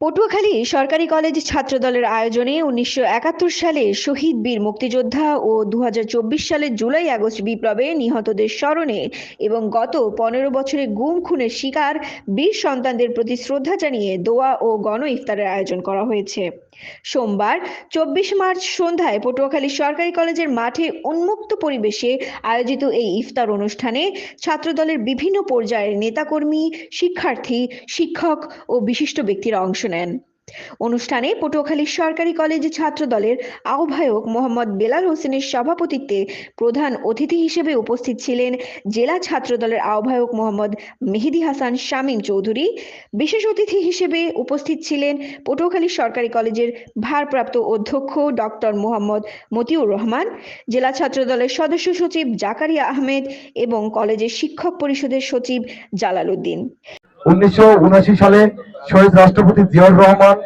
পটুয়াখালী সরকারি কলেজ ছাত্রদলের আয়োজনে উনিশশো একাত্তর সালে শহীদ বীর মুক্তিযোদ্ধা ও দু হাজার চব্বিশ সালের জুলাই আগস্ট বিপ্লবে নিহতদের স্মরণে এবং গত পনেরো বছরে গুম, খুনের শিকার বীর সন্তানদের প্রতি শ্রদ্ধা জানিয়ে দোয়া ও গণ ইফতারের আয়োজন করা হয়েছে। সোমবার, চব্বিশ মার্চ সন্ধ্যায় পটুয়াখালী সরকারি কলেজের মাঠে উন্মুক্ত পরিবেশে আয়োজিত এই ইফতার অনুষ্ঠানে ছাত্রদলের বিভিন্ন পর্যায়ের নেতাকর্মী, শিক্ষার্থী, শিক্ষক ও বিশিষ্ট ব্যক্তিরা অংশ নেন। অনুষ্ঠানে পটুয়াখালী সরকারি কলেজ ছাত্রদলের আহ্বায়ক মোহাম্মদ বেলাল হোসেনের সভাপতিত্বে প্রধান অতিথি হিসেবে উপস্থিত ছিলেন জেলা ছাত্রদলের আহ্বায়ক মোহাম্মদ মেহেদি হাসান শামীম চৌধুরী। বিশেষ অতিথি হিসেবে উপস্থিত ছিলেন পটুয়াখালী সরকারি কলেজের ভারপ্রাপ্ত অধ্যক্ষ ডক্টর মোহাম্মদ মতিউর রহমান, জেলা ছাত্রদলের সদস্য সচিব জাকারিয়া আহমেদ এবং কলেজের শিক্ষক পরিষদের সচিব জালাল উদ্দিন। উনিশশো সালে শহীদ রাষ্ট্রপতি জিয়াউর রহমান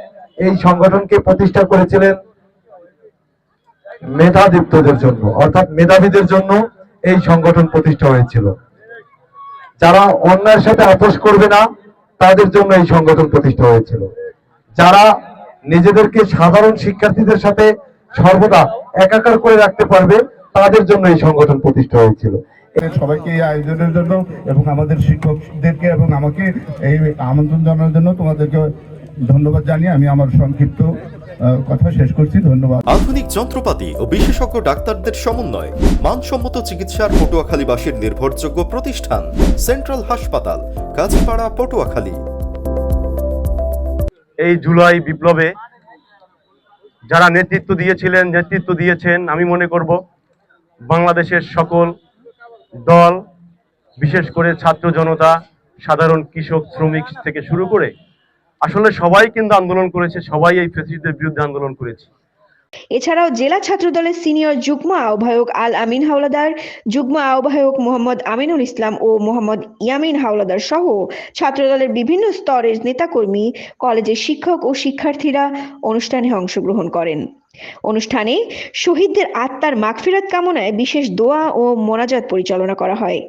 এই সংগঠনকে প্রতিষ্ঠা করেছিলেন মেধাদীপ্তদের জন্য, অর্থাৎ মেধাবীদের জন্য এই সংগঠন প্রতিষ্ঠা হয়েছিল। যারা অন্যায়ের সাথে আপোষ করবে না, তাদের জন্য এই সংগঠন প্রতিষ্ঠা হয়েছিল। যারা নিজেদেরকে সাধারণ শিক্ষার্থীদের সাথে সর্বদা একাকার করে রাখতে পারবে, তাদের জন্য এই সংগঠন প্রতিষ্ঠা হয়েছিল। সবাইকে এই আয়োজনের জন্য এবং আমাদের শিক্ষকদেরকে এবং আমাকে এই আমন্ত্রণ জানানোর জন্য তোমাদেরকে ধন্যবাদ জানিয়ে আমি আমার সংক্ষিপ্ত কথা শেষ করছি। ধন্যবাদ। আধুনিক যন্ত্রপাতি ও বিশেষজ্ঞ ডাক্তারদের সমন্বয় মানসম্মত চিকিৎসার পটুয়াখালীবাসীর নির্ভরযোগ্য প্রতিষ্ঠান সেন্ট্রাল হাসপাতাল কাজীপাড়া পটুয়াখালী। এই জুলাই বিপ্লবে যারা নেতৃত্ব দিয়েছিলেন নেতৃত্ব দিয়েছেন আমি মনে করব বাংলাদেশের সকল দল, বিশেষ করে ছাত্র জনতা, সাধারণ কৃষক, শ্রমিক থেকে শুরু করে আসলে সবাই কিন্তু আন্দোলন করেছে, সবাই এই ফেসিলিটির বিরুদ্ধে আন্দোলন করেছে। এছাড়াও জেলা ছাত্র দলের সিনিয়র যুগ্ম আহ্বায়ক আল আমিন হাওলাদার, যুগ্ম আহ্বায়ক মোহাম্মদ আমিনুল ইসলাম ও মোহাম্মদ ইয়ামিন হাওলাদার সহ ছাত্র দলের বিভিন্ন স্তরের নেতাকর্মী, কলেজের শিক্ষক ও শিক্ষার্থীরা অনুষ্ঠানে অংশগ্রহণ করেন। অনুষ্ঠানে শহীদদের আত্মার মাগফিরাত কামনায় বিশেষ দোয়া ও মোনাজাত পরিচালনা করা হয়।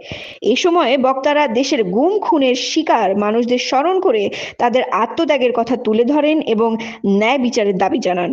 এ সময় বক্তারা দেশের গুম, খুনের শিকার মানুষদের স্মরণ করে তাদের আত্মত্যাগের কথা তুলে ধরেন এবং ন্যায় বিচারের দাবি জানান।